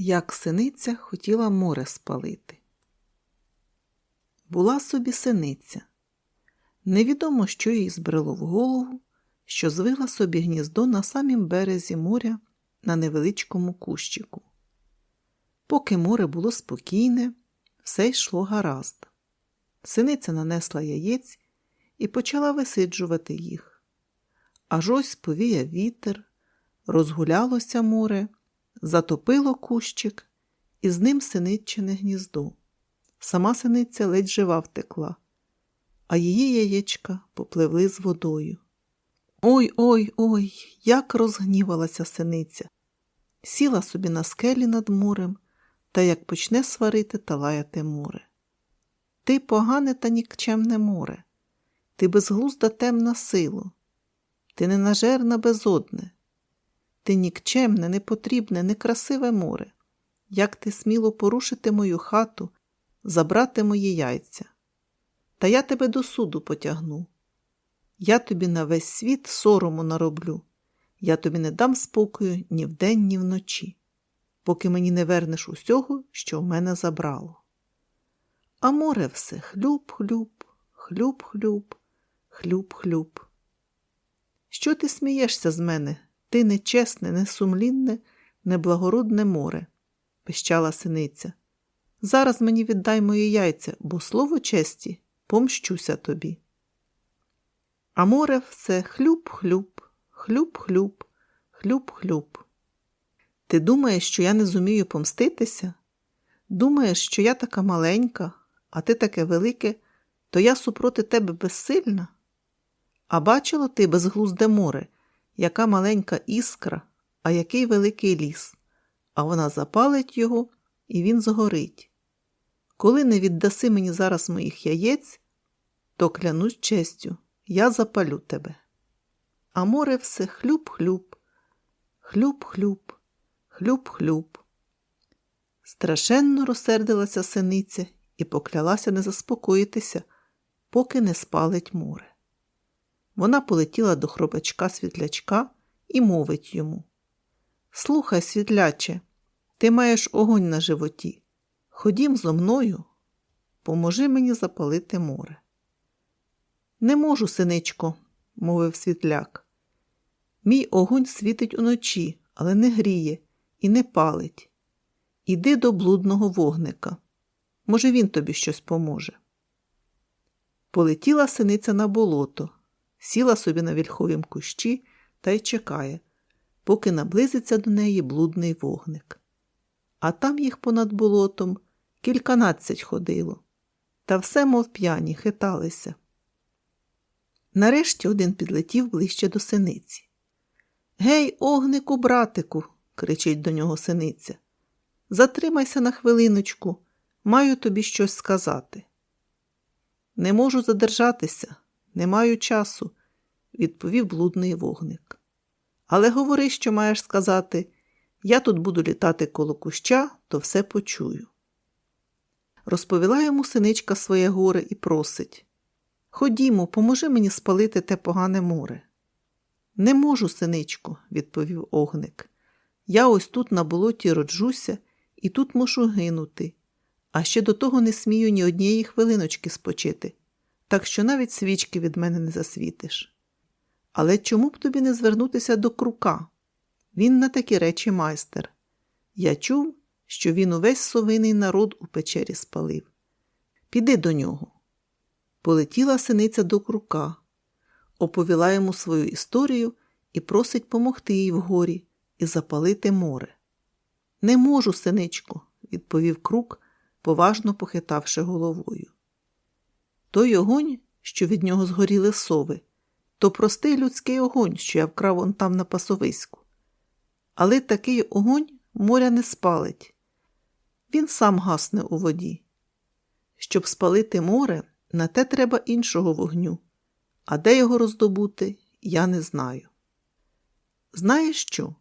як синиця хотіла море спалити. Була собі синиця. Невідомо, що їй збрело в голову, що звила собі гніздо на самім березі моря на невеличкому кущику. Поки море було спокійне, все йшло гаразд. Синиця нанесла яєць і почала висиджувати їх. Аж ось повіяв вітер, розгулялося море, затопило кущик, і з ним синиччине гніздо. Сама синиця ледь жива втекла, а її яєчка попливли з водою. Ой ой ой, як розгнівалася синиця. Сіла собі на скелі над морем та як почне сварити та лаяти море. Ти погане та нікчемне море, ти безглузда темна сило, ти ненажерна безодне, ти нікчемне, непотрібне, некрасиве море. Як ти сміло порушити мою хату, забрати мої яйця? Та я тебе до суду потягну. Я тобі на весь світ сорому нароблю. Я тобі не дам спокою ні вдень, ні вночі, поки мені не вернеш усього, що в мене забрало. А море все хлюб-хлюб, хлюб-хлюб, хлюб-хлюб. Що ти смієшся з мене, ти нечесне, несумлінне, неблагородне море, пищала синиця. Зараз мені віддай мої яйця, бо слово честі помщуся тобі. А море все хлюб-хлюб, хлюб-хлюб, хлюб-хлюб. Ти думаєш, що я не зумію помститися? Думаєш, що я така маленька, а ти таке велике, то я супроти тебе безсильна? А бачило ти безглузде море, яка маленька іскра, а який великий ліс, а вона запалить його, і він згорить. Коли не віддаси мені зараз моїх яєць, то клянусь честю, я запалю тебе. А море все хлюб-хлюб, хлюб-хлюб, хлюб-хлюб. Страшенно розсердилася синиця і поклялася не заспокоїтися, поки не спалить море. Вона полетіла до хробачка світлячка і мовить йому Слухай, світляче, ти маєш огонь на животі. Ходім зо мною, поможи мені запалити море. Не можу, синичко, мовив світляк. Мій огонь світить уночі, але не гріє і не палить. Іди до блудного вогника. Може, він тобі щось поможе. Полетіла синиця на болото, сіла собі на вільховім кущі та й чекає, поки наблизиться до неї блудний вогник. А там їх понад болотом кільканадцять ходило, та все, мов п'яні, хиталися. Нарешті один підлетів ближче до синиці. Гей, огнику, братику, кричить до нього синиця. Затримайся на хвилиночку, маю тобі щось сказати. Не можу задержатися, не маю часу, відповів блудний вогник. Але говори, що маєш сказати. Я тут буду літати коло куща, то все почую. Розповіла йому синичка своє горе і просить Ходімо, поможи мені спалити те погане море. Не можу, синичку, відповів огник. Я ось тут на болоті роджуся і тут мушу гинути, а ще до того не смію ні однієї хвилиночки спочити, так що навіть свічки від мене не засвітиш. Але чому б тобі не звернутися до крука? Він на такі речі майстер. Я чув, що він увесь совиний народ у печері спалив. Піди до нього. Полетіла синиця до крука, оповіла йому свою історію і просить помогти їй вгорі і запалити море. Не можу, синичку, відповів крук, поважно похитавши головою. Той огонь, що від нього згоріли сови, то простий людський огонь, що я вкрав он там на пасовиську. Але такий огонь моря не спалить. Він сам гасне у воді. Щоб спалити море, на те треба іншого вогню, а де його роздобути, я не знаю. Знаєш що?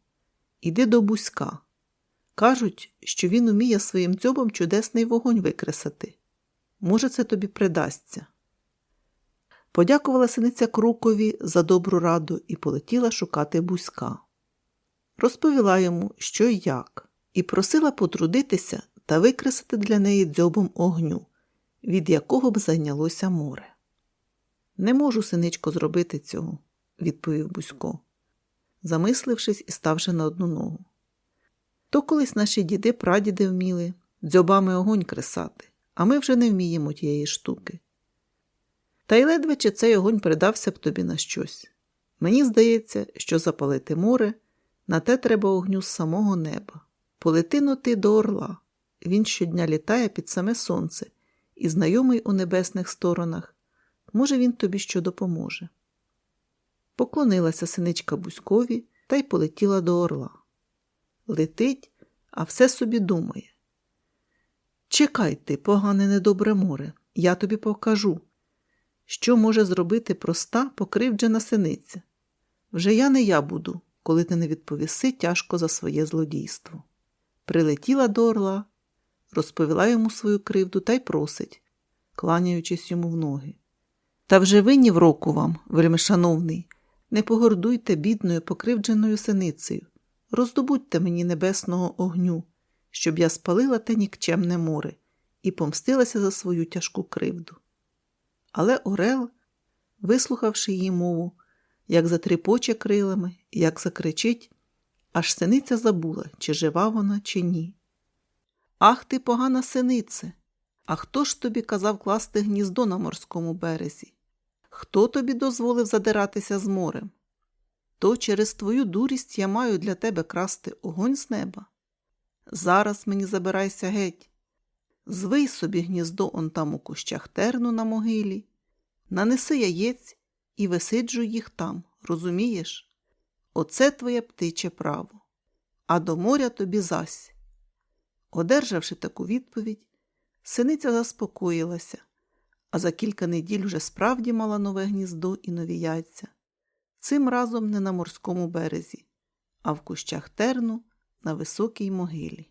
Іди до бузька. Кажуть, що він уміє своїм дзьобом чудесний вогонь викресати. Може, це тобі придасться. Подякувала синиця Крукові за добру раду і полетіла шукати бузька. Розповіла йому, що й як, і просила потрудитися та викресати для неї дзьобом огню, від якого б зайнялося море. Не можу, синичко, зробити цього, відповів Бусько, замислившись і ставши на одну ногу. То колись наші діди прадіди вміли дзьобами огонь кресати, а ми вже не вміємо тієї штуки. Та й ледве чи цей огонь придався б тобі на щось. Мені здається, що запалити море на те треба огню з самого неба. Полетино ти до орла. Він щодня літає під саме сонце і знайомий у небесних сторонах. Може, він тобі що допоможе. Поклонилася синичка Бузькові та й полетіла до орла. Летить, а все собі думає. Чекай ти, погане недобре море, я тобі покажу, що може зробити проста покривджена синиця. Вже я не я буду, коли ти не відповіси тяжко за своє злодійство. Прилетіла до орла, розповіла йому свою кривду та й просить, кланяючись йому в ноги. Та вже ви ні в року вам, вельмишановний, не погордуйте бідною покривдженою синицею, роздобудьте мені небесного огню, щоб я спалила те нікчемне море і помстилася за свою тяжку кривду. Але Орел, вислухавши її мову, як затріпоче крилами, як закричить, аж синиця забула, чи жива вона, чи ні. Ах ти, погана синице! А хто ж тобі казав класти гніздо на морському березі? Хто тобі дозволив задиратися з морем? То через твою дурість я маю для тебе красти огонь з неба. Зараз мені забирайся геть. Звий собі гніздо он там у кущах терну на могилі, нанеси яєць і висиджуй їх там, розумієш? Оце твоє птиче право, а до моря тобі зась. Одержавши таку відповідь, синиця заспокоїлася, а за кілька неділь вже справді мала нове гніздо і нові яйця. Цим разом не на морському березі, а в кущах терну на високій могилі.